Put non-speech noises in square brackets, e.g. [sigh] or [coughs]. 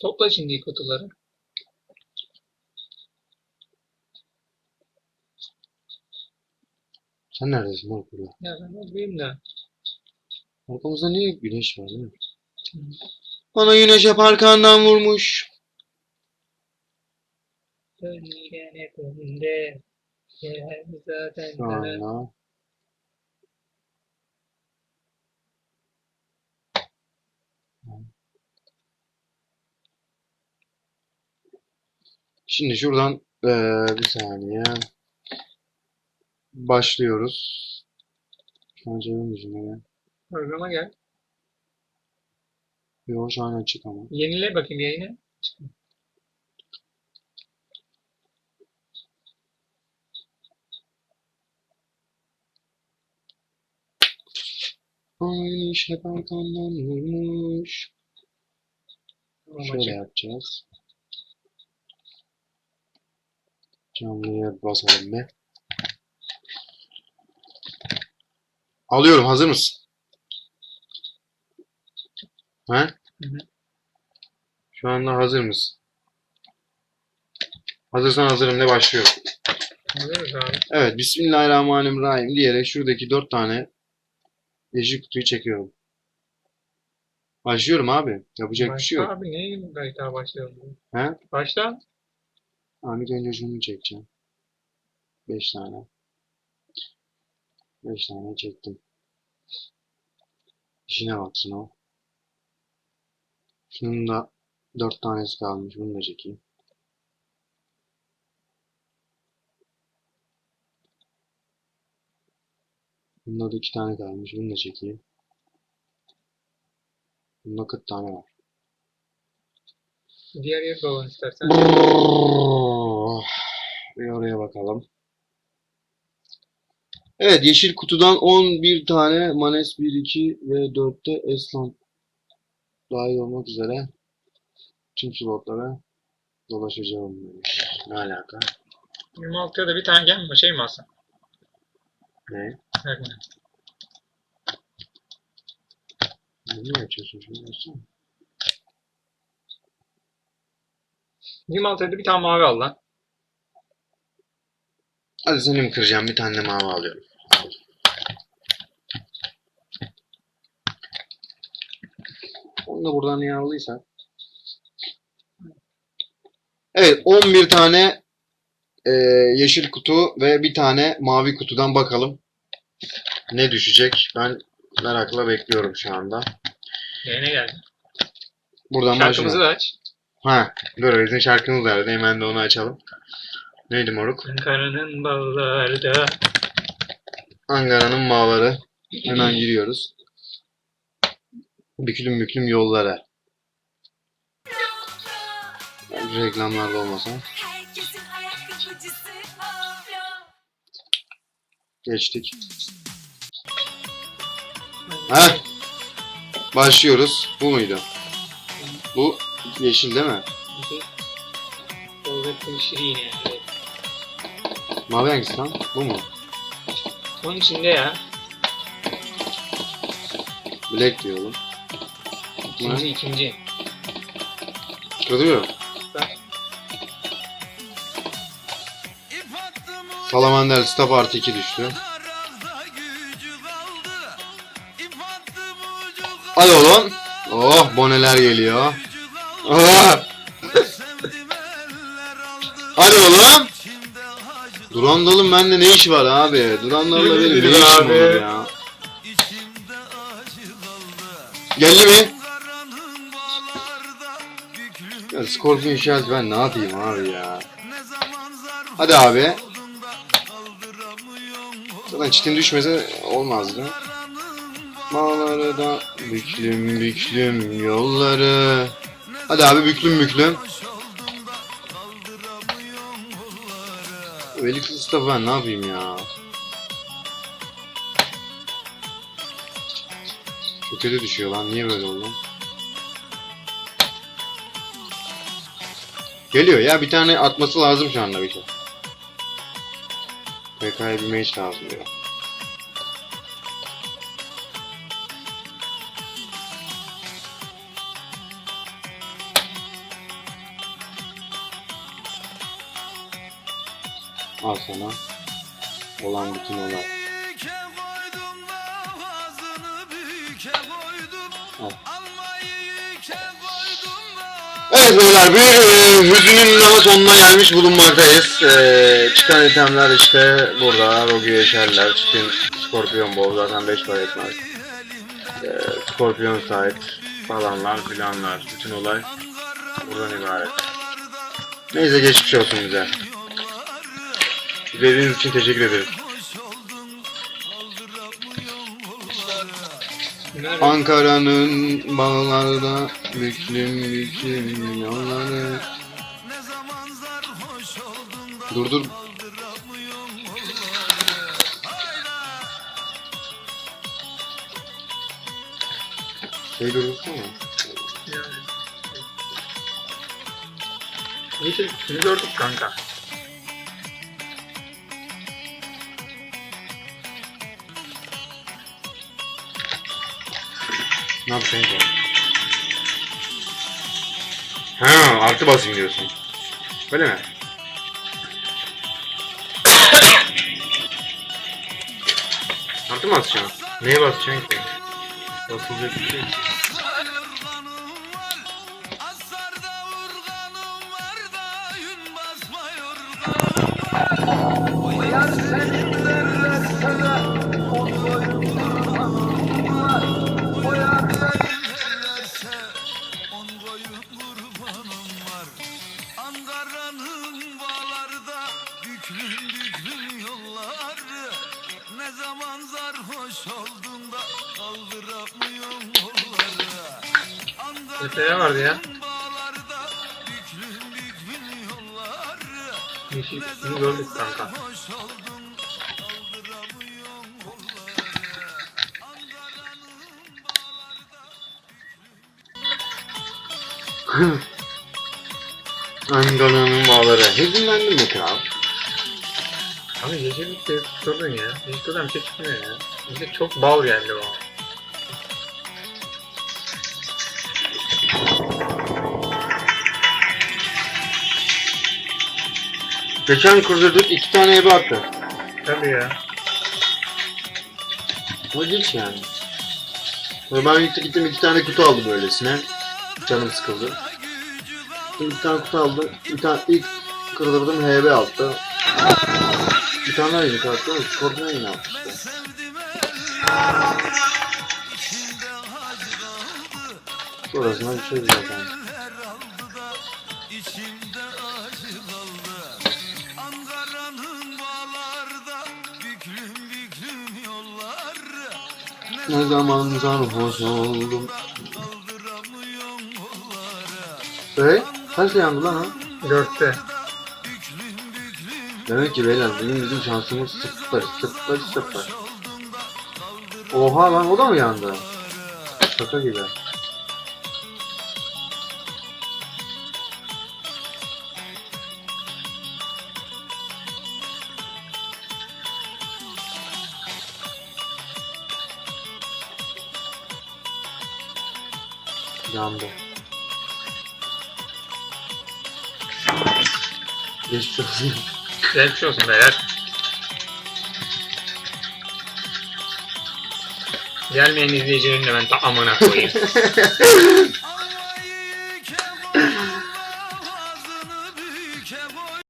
Topla şimdi kutuları. Sen neredesin burada? Ya ben ne bileyim de. Arkamızda niye güneş var değil mi? Bana güneş hep arkandan vurmuş. Önünde. Yer zaten Şu Şimdi şuradan eee, bir saniye başlıyoruz. Cebim ucunda ya. Programa gel. Yok şu an açık ama. Yenile bakayım yayını. Bana güneş hep arkandan vurmuş. Şöyle açık. yapacağız. Canlıya basalım be. Alıyorum. Hazır mısın? He? Hı hı. Şu anda hazır mısın? Hazırsan hazırım de başlıyorum. Abi. Evet. Bismillahirrahmanirrahim diyerek şuradaki dört tane yeşil kutuyu çekiyorum. Başlıyorum abi. Yapacak bir şey yok. Başla abi neye gayet daha başlayalım. He? Başla. Ahmet önce şunu çekeceğim. 5 tane. 5 tane çektim. İşine baksın o. Şunun da 4 tanesi kalmış. Bunu da çekeyim. Bunda da 2 tane kalmış. Bunu da çekeyim. Bunda 40 tane var. Diğer yere dolan istersen. Bir oraya bakalım. Evet yeşil kutudan 11 tane Manes 1, 2 ve 4'te Eslan dahil olmak üzere tüm slotlara dolaşacağım demiş. Ne alaka? 26'ya da bir tane gel mi? Şey mi alsın? Ne? Bakma. Ne açıyorsun şunu açsana. 26'ya da bir tane mavi al lan. Hadi seni mi kıracağım? Bir tane de mavi alıyorum. Al. Onu da buradan niye aldıysak. Evet 11 tane e, yeşil kutu ve bir tane mavi kutudan bakalım. Ne düşecek? Ben merakla bekliyorum şu anda. Yayına geldi. Buradan Şarkımızı başlayalım. da aç. Ha, dur bizim şarkımız vardı. Hemen de onu açalım. Neydi moruk? Ankara'nın bağlarda. Ankara'nın bağları. Hemen giriyoruz. Büklüm büklüm yollara. Bence reklamlarda olmasa. Geçtik. Ha? Başlıyoruz. Bu muydu? Bu yeşil değil mi? Olgatın şirin yani. Mavi hangisi lan? Bu mu? Onun içinde ya. Black diyor oğlum. İkinci ikinci. Kırılıyor. Bak. Salamander Staff artı 2 düştü. Hadi oğlum. Oh boneler geliyor. Hadi oğlum. Durandal'ın bende ne işi var abi? Durandal'la benim ne işim Abi. olur ya? Geldi mi? Ya Scorpion Shield ben ne yapayım abi ya? Hadi abi. Zaten çitin düşmese olmazdı. Mağları da büklüm büklüm yolları. Hadi abi büklüm büklüm. Velik Mustafa ben ne yapayım ya? Çok kötü düşüyor lan. Niye böyle oldu? Geliyor ya. Bir tane atması lazım şu anda bir şey. PK'ya bir mage lazım diyor. Al sana. Olan bütün olay. Al. Evet beyler bir e, hüzünün daha sonuna gelmiş bulunmaktayız. E, çıkan itemler işte burada. Rogue Yaşarlar, Çitin, Scorpion Bow zaten 5 para etmez. E, Scorpion Sight falanlar filanlar. Bütün olay buradan ibaret. Neyse geçmiş olsun bize. İzlediğiniz için teşekkür ederim. Ankara'nın bağlarda büklüm büklüm yolları. Dur dur. Şey durdursana. Neyse sizi gördük kanka. Ne yapacaksın ki? Ha artı basayım diyorsun. Öyle mi? [coughs] artı mı basacaksın? Neye basacaksın ki? Basılacak bir şey. asarda Ankara'nın bağlarda büklüm büklüm yolları. Ne zaman sarhoş oldun da kaldıramıyorum kolları Öteye vardı ya. Bağlarda büklüm büklüm yolları. Yeşil zaman gördük kanka. sarhoş bağlarda Ankara'nın bağları. Hüzünlendin mi kral? Abi yeşillik de tutturdun ya. Yeşillikten bir şey çıkmıyor ya. Bize çok bal geldi o. Geçen kurdurduk iki tane ebe attı. Tabii ya. O hiç yani. Sonra ben gittim, iki tane kutu aldım öylesine. Canım sıkıldı. İki tane kutu aldım. Bir tane ilk kırdırdım HB aldı. Bir tane daha yeni kartı Scorpion yine kaldı Sonrasında bir şey zaten. Ne zaman sarhoş oldum. Hey, kaç yandı lan o? Dörtte. Demek ki beyler benim bizim şansımız sıfır sıfır sıfır. Oha lan o da mı yandı? Şaka gibi. Yandı. Geçmiş olsun. Geçmiş olsun beyler. Gelmeyen izleyicilerin de ben ta amına koyayım. [laughs]